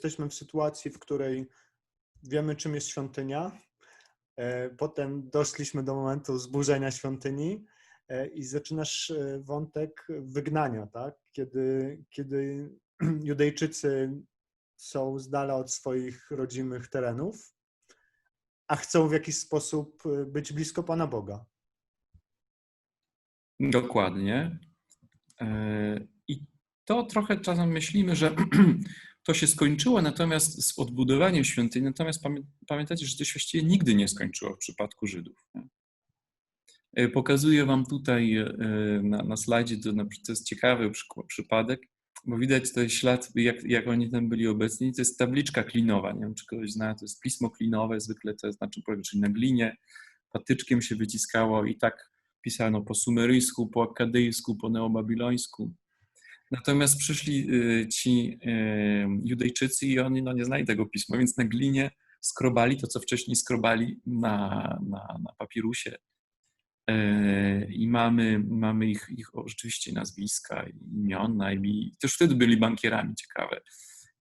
jesteśmy w sytuacji, w której wiemy, czym jest świątynia. E, Potem doszliśmy do momentu zburzenia świątyni e, i zaczynasz e, wątek wygnania, tak? Kiedy, kiedy Judejczycy są z dala od swoich rodzimych terenów, a chcą w jakiś sposób być blisko Pana Boga. Dokładnie. I to trochę czasem myślimy, że to się skończyło, natomiast z odbudowaniem świątyni, natomiast pamię- pamiętajcie, że to się właściwie nigdy nie skończyło w przypadku Żydów. E, Pokazuję Wam tutaj e, na, na slajdzie, to, to jest ciekawy przypadek, bo widać to ślad, jak, jak oni tam byli obecni. To jest tabliczka klinowa, nie wiem, czy ktoś zna, to jest pismo klinowe, zwykle to znaczy, czyli na glinie, patyczkiem się wyciskało i tak pisano po sumeryjsku, po akadyjsku, po neobabilońsku. Natomiast przyszli y, ci y, Judejczycy i oni no, nie znali tego pisma, więc na glinie skrobali to, co wcześniej skrobali na, na, na papirusie. Y, I mamy, mamy ich, ich rzeczywiście nazwiska, imiona. I też wtedy byli bankierami, ciekawe.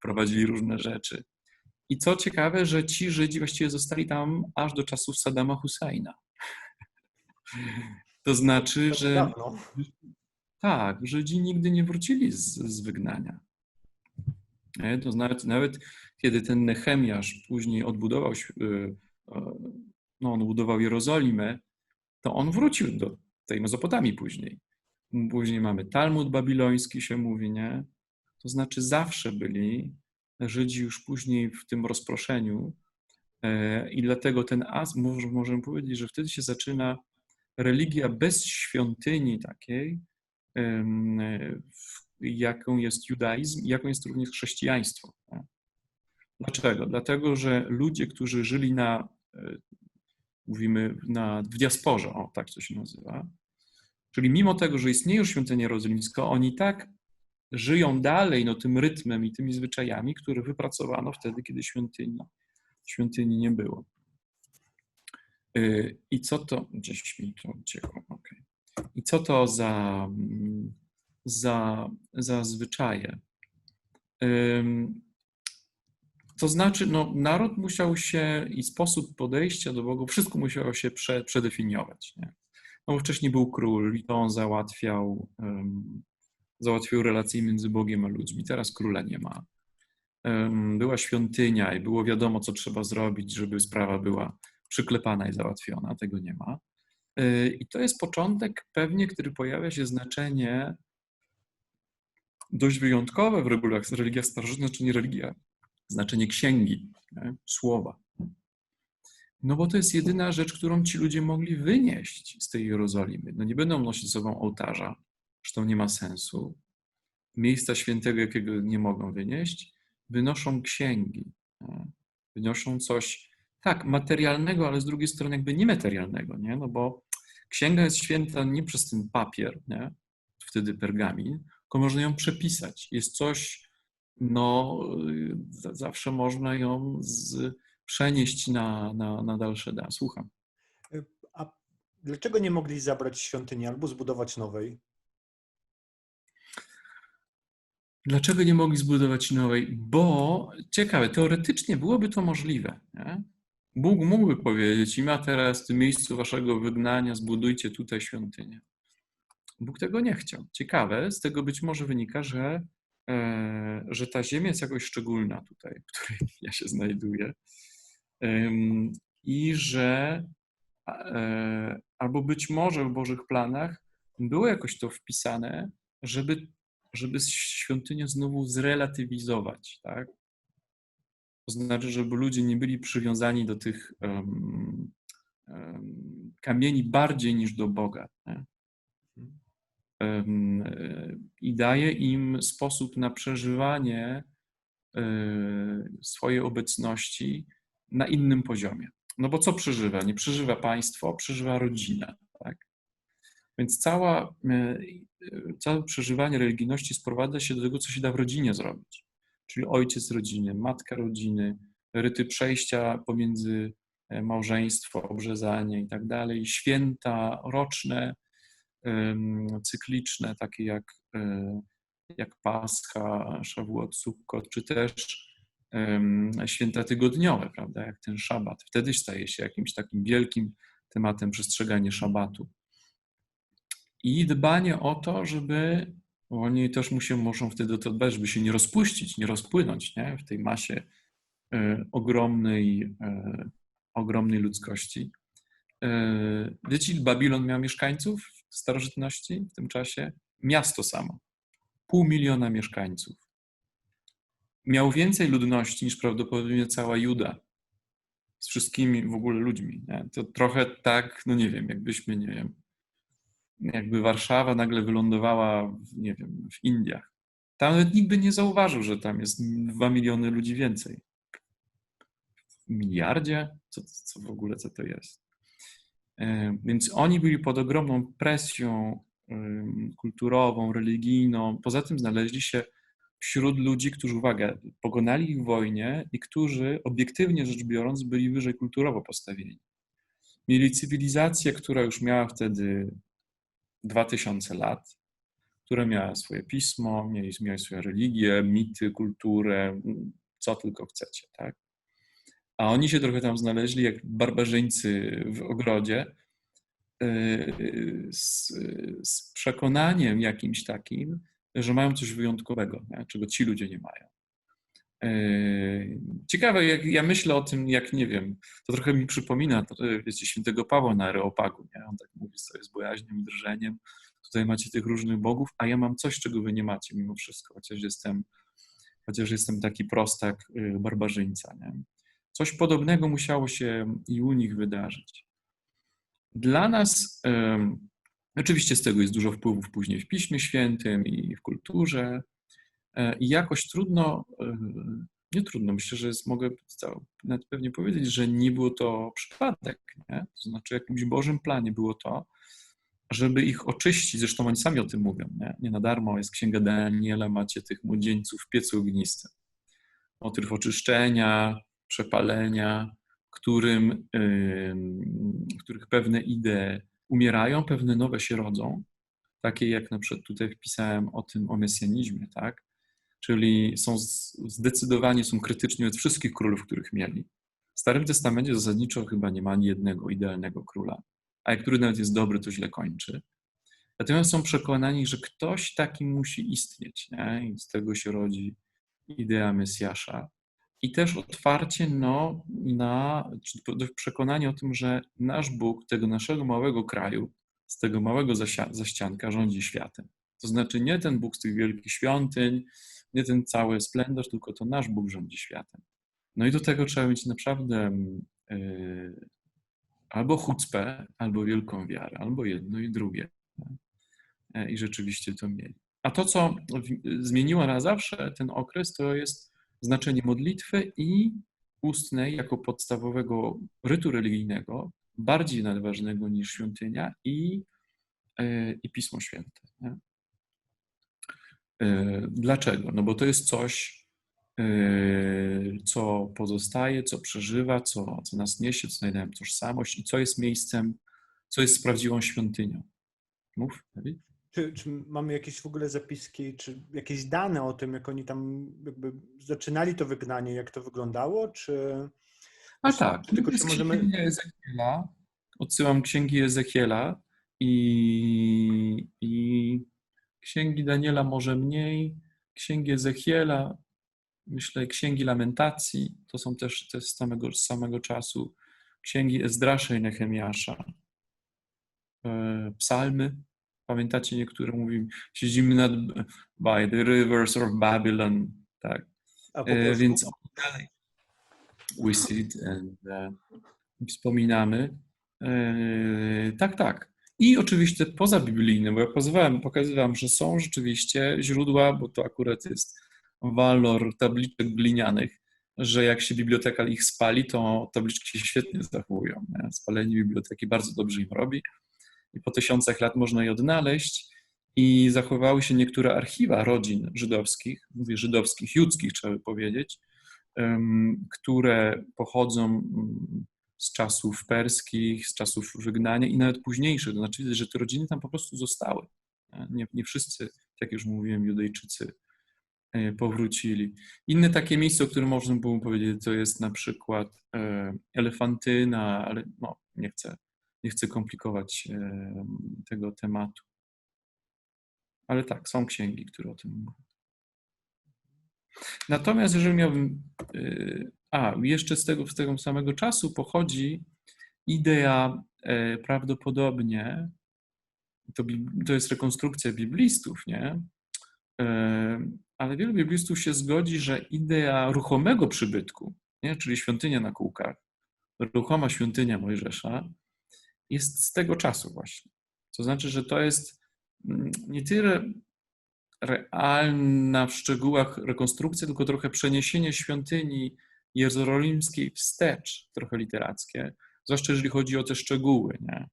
Prowadzili różne rzeczy. I co ciekawe, że ci Żydzi właściwie zostali tam aż do czasów Saddama Husseina. To znaczy, że Dawno. Tak, Żydzi nigdy nie wrócili z, z wygnania. Nie? To nawet, nawet kiedy ten Nehemiasz później odbudował, e, no on budował Jerozolimę, to on wrócił do tej Mezopotamii później. Później mamy Talmud babiloński się mówi, nie? To znaczy zawsze byli Żydzi już później w tym rozproszeniu e, i dlatego ten as, może, możemy powiedzieć, że wtedy się zaczyna religia bez świątyni takiej, jaką jest judaizm jaką jest również chrześcijaństwo. Dlaczego? Dlatego, że ludzie, którzy żyli na, e, mówimy, na, w diasporze, o tak to się nazywa, czyli mimo tego, że istnieje świątynia jerozolimska, oni tak żyją dalej no, tym rytmem i tymi zwyczajami, które wypracowano wtedy, kiedy świątyni, świątyni nie było. Y, I co to, gdzieś mi to uciekło, okej. I co to za, za, za zwyczaje? To znaczy, no, naród musiał się i sposób podejścia do Boga, wszystko musiało się prze, przedefiniować. Nie? No, bo wcześniej był król i to on załatwiał, załatwiał relacje między Bogiem a ludźmi. Teraz króla nie ma. Ym, Była świątynia i było wiadomo, co trzeba zrobić, żeby sprawa była przyklepana i załatwiona. Tego nie ma. Yy, I to jest początek pewnie, który pojawia się znaczenie dość wyjątkowe w religiach, religiach starożytnych, znaczenie religia, znaczenie księgi, nie? słowa. No bo to jest jedyna rzecz, którą ci ludzie mogli wynieść z tej Jerozolimy. No nie będą nosić ze sobą ołtarza, zresztą nie ma sensu. Miejsca świętego, jakiego nie mogą wynieść, wynoszą księgi. Nie? Wynoszą coś, tak, materialnego, ale z drugiej strony jakby niematerialnego, nie? No bo księga jest święta nie przez ten papier, nie? Wtedy pergamin, tylko można ją przepisać. Jest coś, no, y, za- zawsze można ją z, przenieść na, na, na dalsze da. Słucham. A dlaczego nie mogli zabrać świątyni albo zbudować nowej? Dlaczego nie mogli zbudować nowej? Bo ciekawe, teoretycznie byłoby to możliwe. Nie? Bóg mógłby powiedzieć: Im a teraz w tym miejscu waszego wygnania zbudujcie tutaj świątynię. Bóg tego nie chciał. Ciekawe, z tego być może wynika, że, e, że ta ziemia jest jakoś szczególna tutaj, w której ja się znajduję. I że e, albo być może w Bożych planach było jakoś to wpisane, żeby, żeby świątynię znowu zrelatywizować, tak? To znaczy, żeby ludzie nie byli przywiązani do tych em, em, kamieni bardziej niż do Boga. I daje im sposób na przeżywanie e, swojej obecności na innym poziomie. No bo co przeżywa? Nie przeżywa państwo, przeżywa rodzina. Tak? Więc cała, e, e, całe przeżywanie religijności sprowadza się do tego, co się da w rodzinie zrobić. Czyli ojciec rodziny, matka rodziny, ryty przejścia pomiędzy e, małżeństwo, obrzezanie i tak dalej, święta roczne, cykliczne, takie jak, e, jak Pascha, Szawuot, Sukkot, czy też święta tygodniowe, prawda, jak ten szabat. Wtedy staje się jakimś takim wielkim tematem przestrzeganie szabatu. I dbanie o to, żeby oni też muszą, muszą wtedy dbać, żeby się nie rozpuścić, nie rozpłynąć nie? w tej masie e, ogromnej, e, ogromnej ludzkości. E, wiecie, Babilon miał mieszkańców w starożytności w tym czasie? Miasto samo. Pół miliona mieszkańców. Miał więcej ludności niż prawdopodobnie cała Juda. Z wszystkimi w ogóle ludźmi. Nie? To trochę tak, no nie wiem, jakbyśmy, nie wiem, jakby Warszawa nagle wylądowała, w, nie wiem, w Indiach. Tam nawet nikt by nie zauważył, że tam jest dwa miliony ludzi więcej. W miliardzie? Co, co w ogóle, co to jest? E, Więc oni byli pod ogromną presją kulturową, religijną. Poza tym znaleźli się wśród ludzi, którzy, uwaga, pokonali ich w wojnie i którzy obiektywnie rzecz biorąc byli wyżej kulturowo postawieni. Mieli cywilizację, która już miała wtedy 2000 lat, która miała swoje pismo, mieli, miała swoją religię, mity, kulturę, co tylko chcecie, tak? A oni się trochę tam znaleźli jak barbarzyńcy w ogrodzie yy, z, z przekonaniem jakimś takim, że mają coś wyjątkowego, nie? czego ci ludzie nie mają. Yy, Ciekawe, jak ja myślę o tym, jak nie wiem, to trochę mi przypomina, wiecie, świętego Pawła na Areopagu, nie? On tak mówi sobie z bojaźnią i drżeniem, tutaj macie tych różnych bogów, a ja mam coś, czego wy nie macie mimo wszystko, chociaż jestem, chociaż jestem taki prostak, yy, barbarzyńca, nie? Coś podobnego musiało się i u nich wydarzyć. Dla nas, ym, oczywiście z tego jest dużo wpływów później w Piśmie Świętym i w kulturze, I jakoś trudno, e, nie trudno, myślę, że jest, mogę nawet pewnie powiedzieć, że nie było to przypadek. Nie? To znaczy, jakimś Bożym planie było to, żeby ich oczyścić. Zresztą oni sami o tym mówią. Nie, nie na darmo jest Księga Daniela, macie tych młodzieńców w piecu ognistym. Motyw oczyszczenia, przepalenia, którym, yy, których pewne idee umierają, pewne nowe się rodzą. Takie jak na przykład tutaj wpisałem o tym, o mesjanizmie, tak? Czyli są zdecydowanie są krytyczni od wszystkich królów, których mieli. W Starym Testamencie zasadniczo chyba nie ma ani jednego idealnego króla, a jak który nawet jest dobry, to źle kończy. Natomiast są przekonani, że ktoś taki musi istnieć, nie? i z tego się rodzi idea Mesjasza. I też otwarcie no, na przekonanie o tym, że nasz Bóg tego naszego małego kraju, z tego małego zaścianka rządzi światem. To znaczy nie ten Bóg z tych wielkich świątyń, nie ten cały splendor, tylko to nasz Bóg rządzi światem. No i do tego trzeba mieć naprawdę yy, albo chucpę, albo wielką wiarę, albo jedno i drugie. I rzeczywiście to mieli. A to, co zmieniło na zawsze ten okres, to jest znaczenie modlitwy i ustnej jako podstawowego rytu religijnego, bardziej nadważnego niż świątynia i, yy, i Pismo Święte. Nie? E, dlaczego? No bo to jest coś, e, co pozostaje, co przeżywa, co, co nas niesie, co daje nam tożsamość i co jest miejscem, co jest prawdziwą świątynią. Mów, Dawid. Czy, czy, mamy jakieś w ogóle zapiski, czy jakieś dane o tym, jak oni tam jakby zaczynali to wygnanie, jak to wyglądało, czy... A tak, tylko czy możemy... Ezechiela, odsyłam księgi Ezechiela i, i Księgi Daniela może mniej, księgi Ezechiela, myślę, księgi Lamentacji, to są też te z samego, z samego czasu, księgi Ezdrasza i Nehemiasza, e, psalmy. Pamiętacie, niektóre mówią, siedzimy nad by the rivers of Babylon, tak. E, więc dalej we sit and uh, wspominamy. E, tak, tak. I oczywiście poza biblijnym, bo ja pokazywałem, pokazywałem, że są rzeczywiście źródła, bo to akurat jest walor tabliczek glinianych, że jak się biblioteka ich spali, to tabliczki się świetnie zachowują. Nie? Spalenie biblioteki bardzo dobrze im robi i po tysiącach lat można je odnaleźć i zachowały się niektóre archiwa rodzin żydowskich, mówię żydowskich, judzkich trzeba by powiedzieć, które pochodzą z czasów perskich, z czasów wygnania i nawet późniejszych. To znaczy, że te rodziny tam po prostu zostały. Nie, nie wszyscy, jak już mówiłem, Judejczycy e, powrócili. Inne takie miejsce, o którym można było powiedzieć, to jest na przykład e, Elefantyna, ale no, nie chcę, nie chcę komplikować e, tego tematu. Ale tak, są księgi, które o tym mówią. Natomiast jeżeli miałbym. A, jeszcze z tego, z tego samego czasu pochodzi idea prawdopodobnie, to, to jest rekonstrukcja biblistów, nie? Ale wielu biblistów się zgodzi, że idea ruchomego przybytku, nie? czyli świątynia na kółkach, ruchoma świątynia Mojżesza, jest z tego czasu właśnie. To znaczy, że to jest mm, nie tyle realna w szczegółach rekonstrukcja, tylko trochę przeniesienie świątyni jerozolimskiej wstecz, trochę literackie, zwłaszcza jeżeli chodzi o te szczegóły. Nie?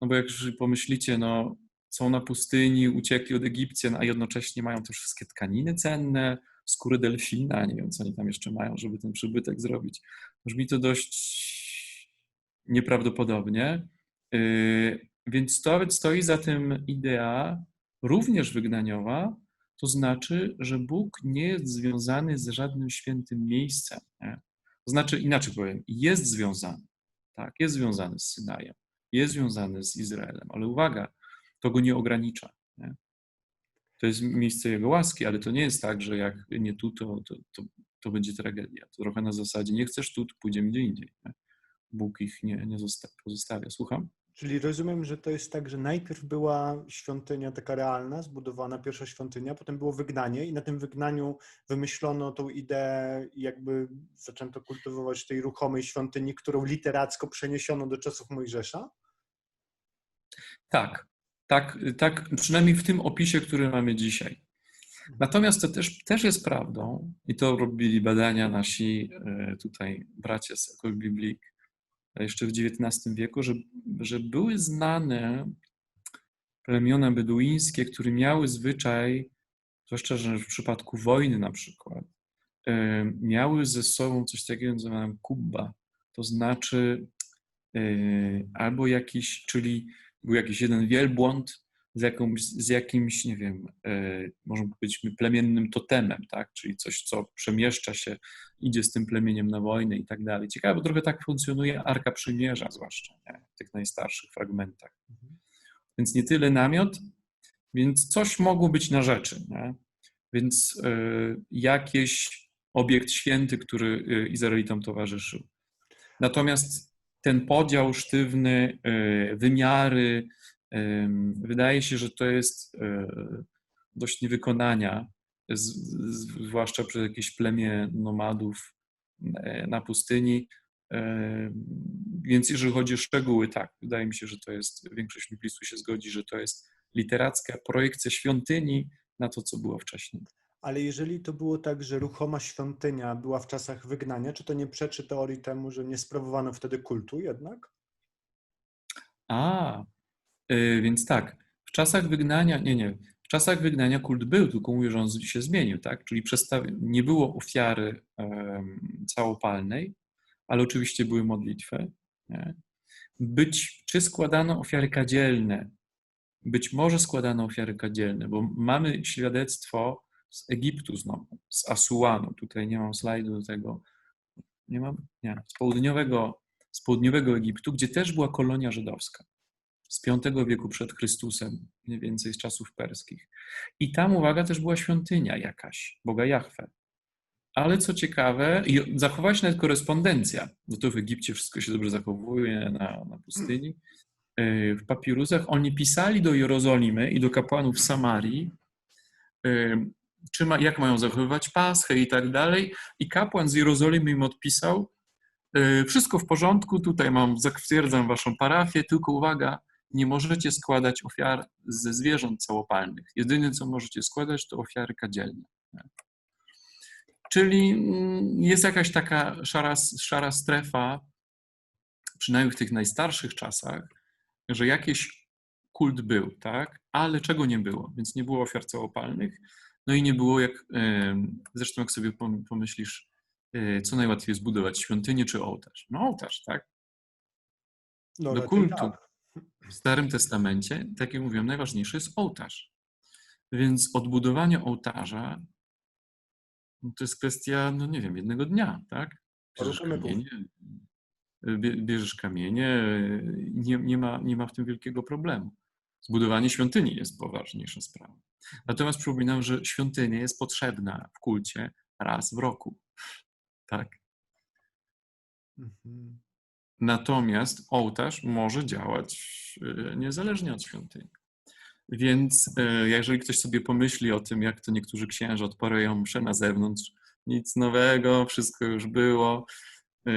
No bo jak pomyślicie, no są na pustyni, uciekli od Egipcjan, a jednocześnie mają też wszystkie tkaniny cenne, skóry delfina, nie wiem, co oni tam jeszcze mają, żeby ten przybytek zrobić. Brzmi to dość nieprawdopodobnie. Yy, więc to stoi za tym idea również wygnaniowa, to znaczy, że Bóg nie jest związany z żadnym świętym miejscem. Nie? To znaczy, inaczej powiem, jest związany. Tak, jest związany z Synajem, jest związany z Izraelem, ale uwaga, to go nie ogranicza. Nie? To jest miejsce Jego łaski, ale to nie jest tak, że jak nie tu, to, to, to, to będzie tragedia. To trochę na zasadzie, nie chcesz tu, to pójdziemy gdzie indziej. Nie? Bóg ich nie, nie pozostawia. Słucham? Czyli rozumiem, że to jest tak, że najpierw była świątynia taka realna, zbudowana pierwsza świątynia, potem było wygnanie i na tym wygnaniu wymyślono tą ideę i jakby zaczęto kultywować tej ruchomej świątyni, którą literacko przeniesiono do czasów Mojżesza? Tak, tak, tak, przynajmniej w tym opisie, który mamy dzisiaj. Natomiast to też, też jest prawdą, i to robili badania nasi e, tutaj bracia z Ekol Biblik jeszcze w XIX wieku, że, że były znane plemiona beduińskie, które miały zwyczaj, zwłaszcza że w przypadku wojny na przykład, e, miały ze sobą coś takiego nazywane kubba, to znaczy e, albo jakiś, czyli był jakiś jeden wielbłąd z, jakąś, z jakimś, nie wiem, e, może powiedzmy plemiennym totemem, tak? czyli coś, co przemieszcza się, idzie z tym plemieniem na wojnę i tak dalej. Ciekawe, bo trochę tak funkcjonuje Arka Przymierza, zwłaszcza nie? w tych najstarszych fragmentach. Mhm. Więc nie tyle namiot, więc coś mogło być na rzeczy. Nie? Więc y, jakiś obiekt święty, który y, Izraelitom towarzyszył. Natomiast ten podział sztywny, e, wymiary, wydaje się, że to jest e, dość niewykonania, zwłaszcza przez jakieś plemię nomadów e, na pustyni. Więc jeżeli chodzi o szczegóły, tak, wydaje mi się, że to jest, większość listu się zgodzi, że to jest literacka projekcja świątyni na to, co było wcześniej. Ale jeżeli to było tak, że ruchoma świątynia była w czasach wygnania, czy to nie przeczy teorii temu, że nie sprawowano wtedy kultu jednak? A, więc tak, w czasach wygnania, nie, nie, w czasach wygnania kult był, tylko mówię, że on się zmienił, tak? Czyli nie było ofiary um, całopalnej, ale oczywiście były modlitwy. Nie? Być, czy składano ofiary kadzielne? Być może składano ofiary kadzielne, bo mamy świadectwo z Egiptu znowu, z Asuanu. Tutaj nie mam slajdu do tego. Nie mam? Nie. Z południowego, z południowego Egiptu, gdzie też była kolonia żydowska. Z V wieku przed Chrystusem, mniej więcej z czasów perskich. I tam, uwaga, też była świątynia jakaś, Boga Jahwe. Ale co ciekawe, zachowała się nawet korespondencja, bo to w Egipcie wszystko się dobrze zachowuje na, na pustyni. E, w papirusach oni pisali do Jerozolimy i do kapłanów Samarii, e, czy ma, jak mają zachowywać Paschę i tak dalej. I kapłan z Jerozolimy im odpisał, e, wszystko w porządku, tutaj mam, zatwierdzam waszą parafię, tylko uwaga, nie możecie składać ofiar ze zwierząt całopalnych. Jedyne, co możecie składać, to ofiary kadzielne. Czyli mm, jest jakaś taka szara, szara strefa, przynajmniej w tych najstarszych czasach, że jakiś kult był, tak? Ale czego nie było? Więc nie było ofiar całopalnych, no i nie było jak, zresztą jak sobie pomyślisz, e, co najłatwiej zbudować, świątynię czy ołtarz? No ołtarz, tak? No, Do kultu. W Starym Testamencie, tak jak mówiłem, najważniejszy jest ołtarz. Więc odbudowanie ołtarza no to jest kwestia, no nie wiem, jednego dnia, tak? Bierzesz kamienie, bie- bierzesz kamienie, nie, nie, ma, nie ma w tym wielkiego problemu. Zbudowanie świątyni jest poważniejsza sprawa. Natomiast przypominam, że świątynia jest potrzebna w kulcie raz w roku. Tak? Mhm. Natomiast ołtarz może działać e, niezależnie od świątyni. Więc e, jeżeli ktoś sobie pomyśli o tym, jak to niektórzy księża odparają mszę na zewnątrz, nic nowego, wszystko już było, e,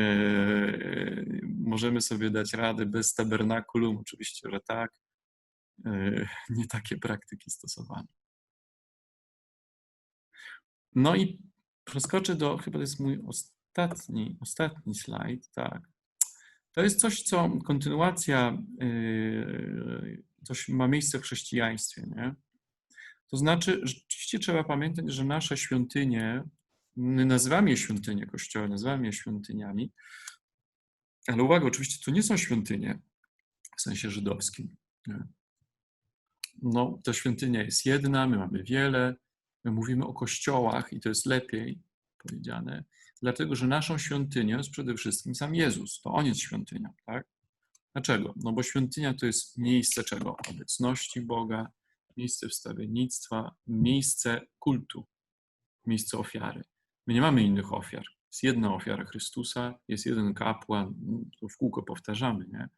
możemy sobie dać radę bez tabernakulum, oczywiście, że tak. Nie takie praktyki stosowano. No i przeskoczę do, chyba to jest mój ostatni, ostatni slajd, tak. To jest coś, co kontynuacja, yy, coś ma miejsce w chrześcijaństwie, nie? To znaczy, rzeczywiście trzeba pamiętać, że nasze świątynie, my nazywamy je świątynie Kościoła, nazywamy je świątyniami, ale uwaga, oczywiście to nie są świątynie w sensie żydowskim. Nie? No, ta świątynia jest jedna, my mamy wiele, my mówimy o kościołach i to jest lepiej powiedziane, dlatego że naszą świątynią jest przede wszystkim sam Jezus. To On jest świątynią, tak? Dlaczego? No bo świątynia to jest miejsce czego? Obecności Boga, miejsce wstawiennictwa, miejsce kultu, miejsce ofiary. My nie mamy innych ofiar. Jest jedna ofiara Chrystusa, jest jeden kapłan, to w kółko powtarzamy, nie?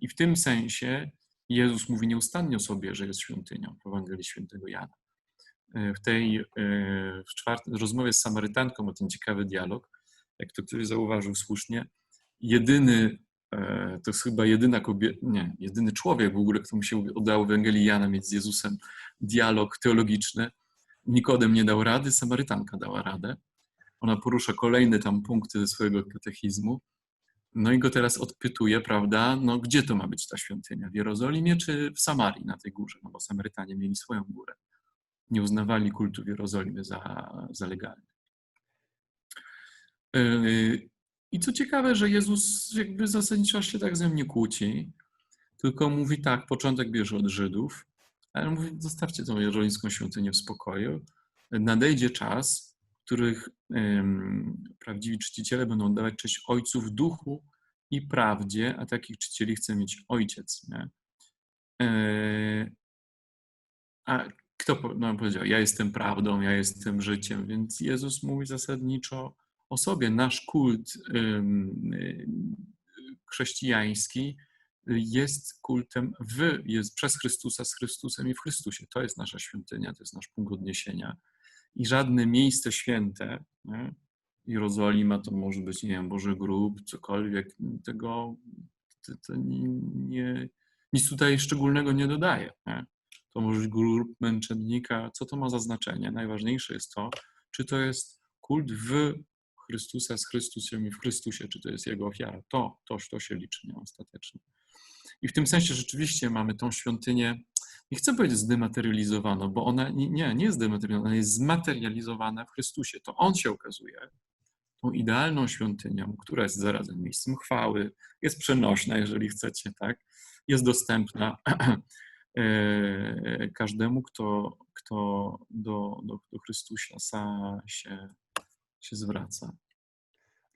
I w tym sensie Jezus mówi nieustannie o sobie, że jest świątynią w Ewangelii Świętego Jana w tej e, w czwartej rozmowie z Samarytanką o ten ciekawy dialog, jak to ktoś zauważył słusznie, jedyny, e, to jest chyba jedyna kobieta, nie, jedyny człowiek w ogóle, któremu się udało w Ewangelii Jana mieć z Jezusem dialog teologiczny. Nikodem nie dał rady, Samarytanka dała radę. Ona porusza kolejne tam punkty ze swojego katechizmu. No i go teraz odpytuje, prawda, no gdzie to ma być ta świątynia? W Jerozolimie czy w Samarii na tej górze? No bo Samarytanie mieli swoją górę nie uznawali kultu w Jerozolimie za, za legalny. Yy, I co ciekawe, że Jezus jakby zasadniczo się tak ze mnie kłóci, tylko mówi tak, początek bierze od Żydów, ale mówi, zostawcie tą jerozolimską świątynię w spokoju. Nadejdzie czas, w których prawdziwi czciciele będą oddawać cześć Ojcu w duchu i prawdzie, a takich czcicieli chce mieć Ojciec. Nie? Yy, a kto no, powiedział, ja jestem prawdą, ja jestem życiem, więc Jezus mówi zasadniczo o sobie. Nasz kult chrześcijański jest kultem w, jest przez Chrystusa, z Chrystusem i w Chrystusie. To jest nasza świątynia, to jest nasz punkt odniesienia. I żadne miejsce święte, nie? Jerozolima to może być, nie wiem, Boży Grób, cokolwiek, tego to, to nie, nie, nic tutaj szczególnego nie dodaje. Nie? To może być grup męczennika. Co to ma za znaczenie? Najważniejsze jest to, czy to jest kult w Chrystusa z Chrystusem i w Chrystusie, czy to jest Jego ofiara. To, to, to się liczy nie, ostatecznie. I w tym sensie rzeczywiście mamy tą świątynię, nie chcę powiedzieć zdematerializowaną, bo ona nie, nie, jest zdematerializowana, ona jest zmaterializowana w Chrystusie. To On się okazuje tą idealną świątynią, która jest zarazem miejscem chwały, jest przenośna, jeżeli chcecie, tak? Jest dostępna każdemu, kto, kto do, do, do Chrystusa się, się zwraca.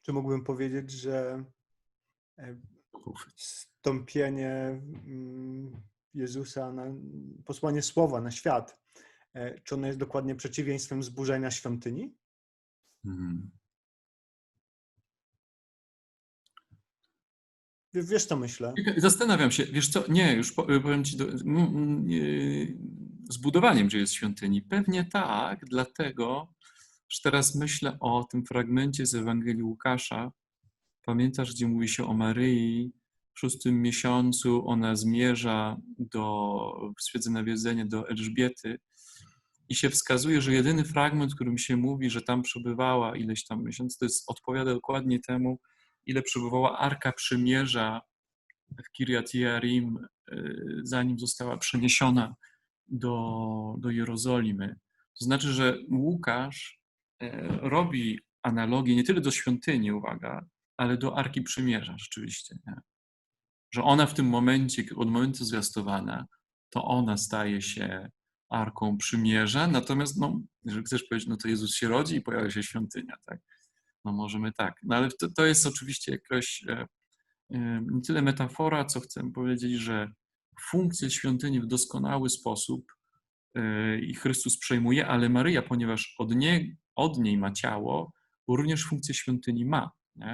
Czy mógłbym powiedzieć, że e, wstąpienie mm, Jezusa, na, posłanie słowa na świat, e, czy ono jest dokładnie przeciwieństwem zburzenia świątyni? Hmm. Wiesz, co myślę? Zastanawiam się, wiesz co, nie, już powiem ci, do, z budowaniem, że jest świątyni. Pewnie tak, dlatego, że teraz myślę o tym fragmencie z Ewangelii Łukasza. Pamiętasz, gdzie mówi się o Maryi, w szóstym miesiącu ona zmierza do, stwierdza nawiedzenie do Elżbiety i się wskazuje, że jedyny fragment, w którym się mówi, że tam przebywała ileś tam miesięcy, to jest, odpowiada dokładnie temu, ile przebywała Arka Przymierza w Kiryat Jearim, y, zanim została przeniesiona do, do Jerozolimy. To znaczy, że Łukasz y, robi analogię nie tyle do świątyni, uwaga, ale do Arki Przymierza rzeczywiście. Nie? Że ona w tym momencie, od momentu zwiastowana, to ona staje się Arką Przymierza, natomiast no, jeżeli chcesz powiedzieć, no to Jezus się rodzi i pojawia się świątynia, tak? No możemy tak. No ale to, to jest oczywiście jakaś e, e, nie tyle metafora, co chcę powiedzieć, że funkcję świątyni w doskonały sposób e, i Chrystus przejmuje, ale Maryja, ponieważ od niej, od niej ma ciało, również funkcję świątyni ma. Nie?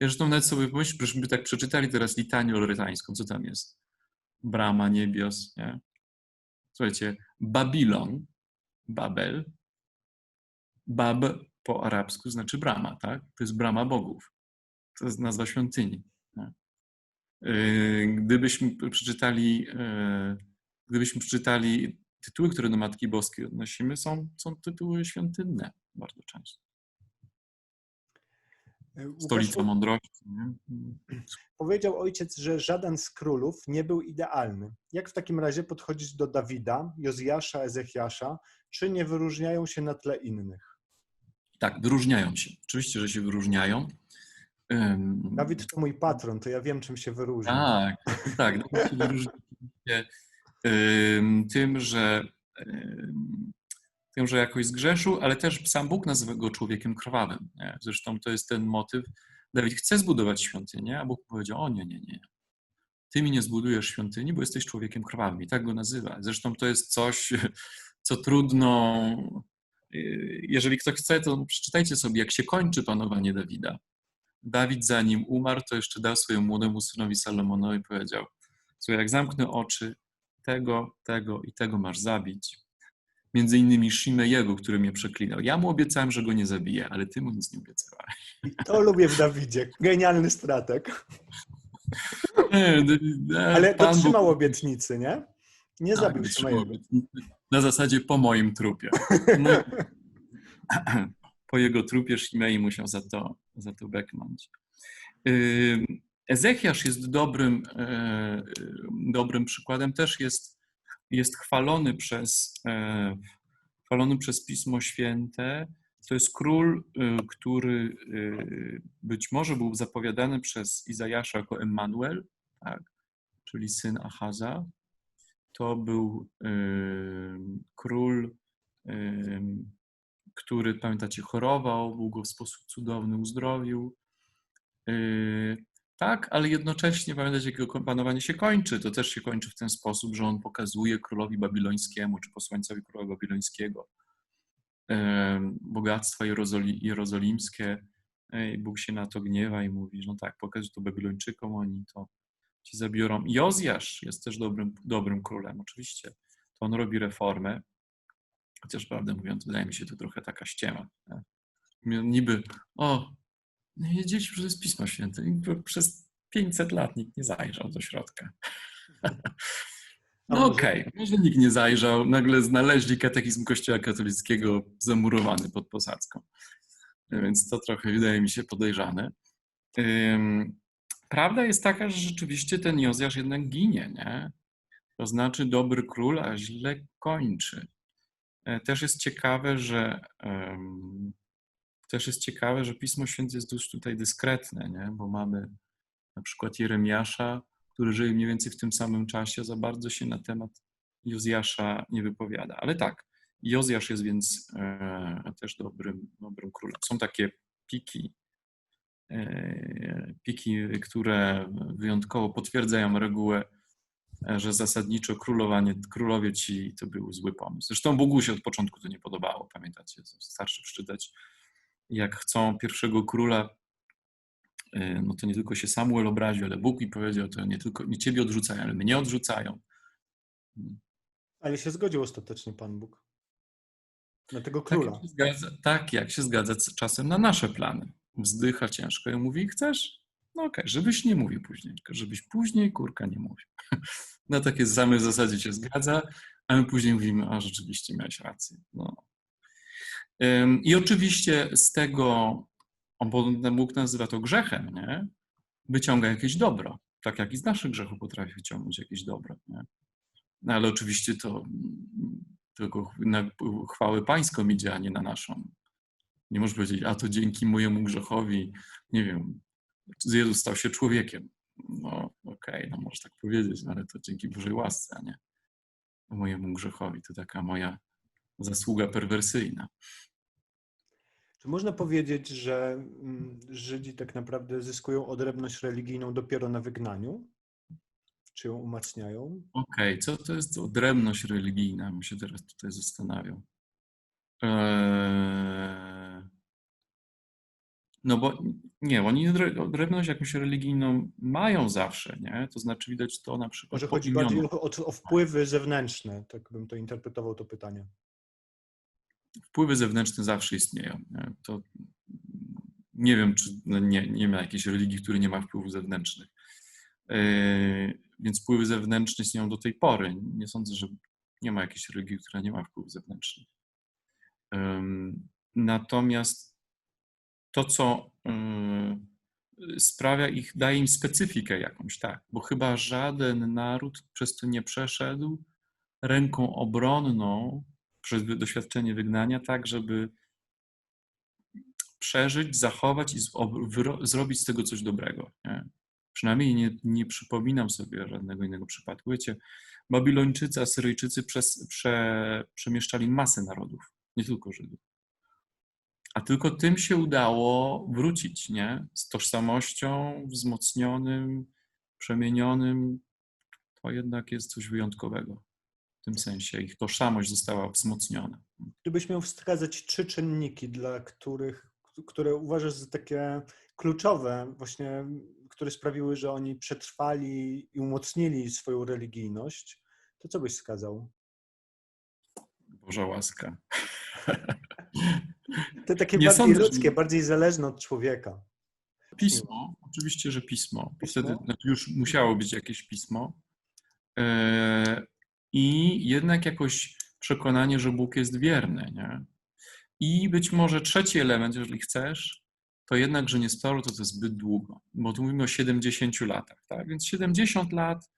Ja zresztą nawet sobie pomyśl, żebyśmy tak przeczytali teraz litanię lorytańską, co tam jest? Brama niebios, nie? Słuchajcie, Babilon, Babel, Bab po arabsku znaczy brama, tak? To jest brama bogów. To jest nazwa świątyni. Yy, Gdybyśmy przeczytali, yy, gdybyśmy przeczytali tytuły, które do Matki Boskiej odnosimy, są, są tytuły świątynne bardzo często. E, Stolica mądrości. Nie? Powiedział ojciec, że żaden z królów nie był idealny. Jak w takim razie podchodzić do Dawida, Jozjasza, Ezechiasza? Czy nie wyróżniają się na tle innych? Tak, wyróżniają się. Oczywiście, że się wyróżniają. Dawid to mój patron, to ja wiem, czym się wyróżnia. Tak, tak. Dawid się wyróżnia ym, tym, że ym, tym, że jakoś zgrzeszył, ale też sam Bóg nazywa go człowiekiem krwawym. Nie? Zresztą to jest ten motyw. Dawid chce zbudować świątynię, a Bóg powiedział: O nie, nie, nie. Ty mi nie zbudujesz świątyni, bo jesteś człowiekiem krwawym. I tak go nazywa. Zresztą to jest coś, co trudno. Jeżeli ktoś chce, to przeczytajcie sobie, jak się kończy panowanie Dawida. Dawid, zanim umarł, to jeszcze dał swojemu młodemu synowi Salomonowi powiedział: Słuchaj, jak zamknę oczy, tego, tego i tego masz zabić. Między innymi Shimejego, który mnie przeklinał. Ja mu obiecałem, że go nie zabiję, ale ty mu nic nie obiecałeś. To lubię w Dawidzie. Genialny stratek. Ale Bóg- dotrzymał obietnicy, nie? Nie Tak, zabił Szymajego. obietnicy. Na zasadzie po moim trupie. No, po jego trupie Shimei musiał za to, za to beknąć. Ezechiasz jest dobrym, e, dobrym przykładem, też jest, jest chwalony przez, e, chwalony przez Pismo Święte. To jest król, y, który y, być może był zapowiadany przez Izajasza jako Emmanuel, tak? czyli syn Achaza. To był król, który, pamiętacie, chorował, Bóg go w sposób cudowny uzdrowił. Yy, tak, ale jednocześnie pamiętacie, jak jego panowanie się kończy. To też się kończy w ten sposób, że on pokazuje królowi babilońskiemu, czy posłańcowi króla babilońskiego bogactwa jerozoli, jerozolimskie. Yy, Bóg się na to gniewa i mówi, że no tak, pokaż to Babilończykom, oni to ci zabiorą. Jozjasz jest też dobrym, dobrym królem, oczywiście. To on robi reformę, chociaż prawdę mówiąc, wydaje mi się to trochę taka ściema. nie? Niby, o, nie wiedzieliśmy, że to jest Pismo Święte. I przez 500 lat nikt nie zajrzał do środka. No okej, może nikt nie zajrzał. Nagle znaleźli katechizm Kościoła katolickiego zamurowany pod posadzką. Więc to trochę wydaje mi się podejrzane. Prawda jest taka, że rzeczywiście ten Jozjasz jednak ginie, nie? To znaczy dobry król, a źle kończy. E, Też jest ciekawe, że też jest ciekawe, że Pismo Święte jest dość tutaj dyskretne, nie? bo mamy na przykład Jeremiasza, który żyje mniej więcej w tym samym czasie, za bardzo się na temat Jozjasza nie wypowiada. Ale tak, Jozjasz jest więc e, też dobrym, dobrym królem. Są takie piki, piki, które wyjątkowo potwierdzają regułę, e, że zasadniczo królowanie, królowie ci to był zły pomysł. Zresztą Bogu się od początku to nie podobało, pamiętacie, starszy przeczytać, jak chcą pierwszego króla, e, no to nie tylko się Samuel obraził, ale Bóg mi powiedział, to nie tylko nie ciebie odrzucają, ale mnie odrzucają. Ale się zgodził ostatecznie Pan Bóg. Na tego Tak króla. jak, się zgadza, tak jak się zgadza czasem na nasze plany. Wzdycha ciężko i mówi, chcesz? No okej, żebyś nie mówił później, żebyś później kurka nie mówił. Na takie samej zasadzie się zgadza, a my później mówimy, a rzeczywiście miałeś rację. No. I oczywiście z tego, bo Bóg nazywa to grzechem, nie? wyciąga jakieś dobro. Tak jak i z naszych grzechów potrafi wyciągnąć jakieś dobro. Nie? No ale oczywiście to mm, tylko na chwałę pańską idzie, a nie na naszą. Nie możesz powiedzieć, a to dzięki mojemu grzechowi, nie wiem, Jezus stał się człowiekiem. No okej, no możesz tak powiedzieć, no, ale to dzięki Bożej łasce, a nie, mojemu grzechowi. To taka moja zasługa perwersyjna. Czy można powiedzieć, że mm, Żydzi tak naprawdę zyskują odrębność religijną dopiero na wygnaniu? Czy ją umacniają? Okej, co to jest odrębność religijna? Bym się teraz tutaj zastanawiał. Eee, No bo nie, oni odrębność jakąś religijną mają zawsze, nie? To znaczy widać to na przykład Może chodzi bardziej o, o, o wpływy zewnętrzne, tak bym to interpretował, to pytanie. Wpływy zewnętrzne zawsze istnieją. Nie? To nie wiem, czy no nie, nie ma jakiejś religii, w której nie ma wpływów zewnętrznych. Eee, Więc wpływy zewnętrzne istnieją do tej pory. Nie sądzę, że nie ma jakiejś religii, która nie ma wpływów zewnętrznych. Em, Natomiast to, co em, sprawia ich, daje im specyfikę jakąś, tak, bo chyba żaden naród przez to nie przeszedł ręką obronną przez doświadczenie wygnania, tak, żeby przeżyć, zachować i zrobić z tego coś dobrego. Nie? Przynajmniej nie, nie przypominam sobie żadnego innego przypadku. Wiecie, Babilończycy, Asyryjczycy przez, prze, przemieszczali masę narodów, nie tylko Żydów. A tylko tym się udało wrócić, nie? Z tożsamością wzmocnionym, przemienionym. To jednak jest coś wyjątkowego. W tym sensie ich tożsamość została wzmocniona. Gdybyś miał wskazać trzy czynniki, dla których, które uważasz za takie kluczowe, właśnie, które sprawiły, że oni przetrwali i umocnili swoją religijność, to co byś wskazał? Boża łaska. Te takie Nie bardziej sądzę, ludzkie, bardziej zależne od człowieka. Pismo, oczywiście, że pismo. Pismo? Wtedy znaczy już musiało być jakieś pismo. E, I jednak jakoś przekonanie, że Bóg jest wierny. Nie? I być może trzeci element, jeżeli chcesz, to jednak, że nie sporo, to to zbyt długo. Bo tu mówimy o 70 latach. Tak? Więc 70 lat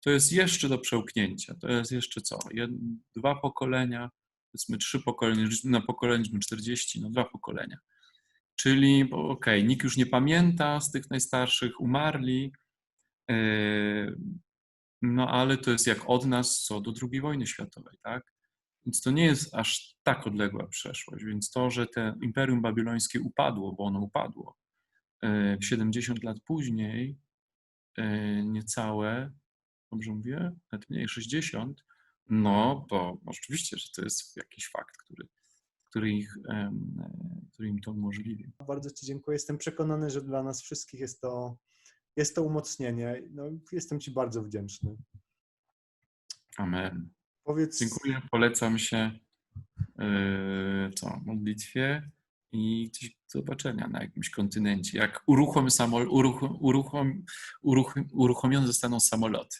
to jest jeszcze do przełknięcia. To jest jeszcze co? Jed, dwa pokolenia, powiedzmy trzy pokolenia, na pokolenie liczmy 40, no dwa pokolenia. Czyli, okej, nikt już nie pamięta z tych najstarszych, umarli, yy, no ale to jest jak od nas co do II wojny światowej, tak? Więc to nie jest aż tak odległa przeszłość. Więc to, że te Imperium Babilońskie upadło, bo ono upadło, yy, 70 lat później, yy, niecałe, dobrze mówię, nawet mniej, 60, no to oczywiście, że to jest jakiś fakt, który, który, ich, który im to umożliwił. Bardzo Ci dziękuję. Jestem przekonany, że dla nas wszystkich jest to, jest to umocnienie. No, jestem Ci bardzo wdzięczny. Amen. Powiedz, Dziękuję, polecam się yy, co, modlitwie i do zobaczenia na jakimś kontynencie. Jak uruchom samol, uruchom, uruchom, uruchom, uruchomione zostaną samoloty.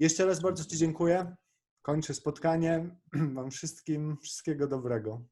jeszcze raz bardzo Ci dziękuję. Kończę spotkanie. Wam wszystkim wszystkiego dobrego.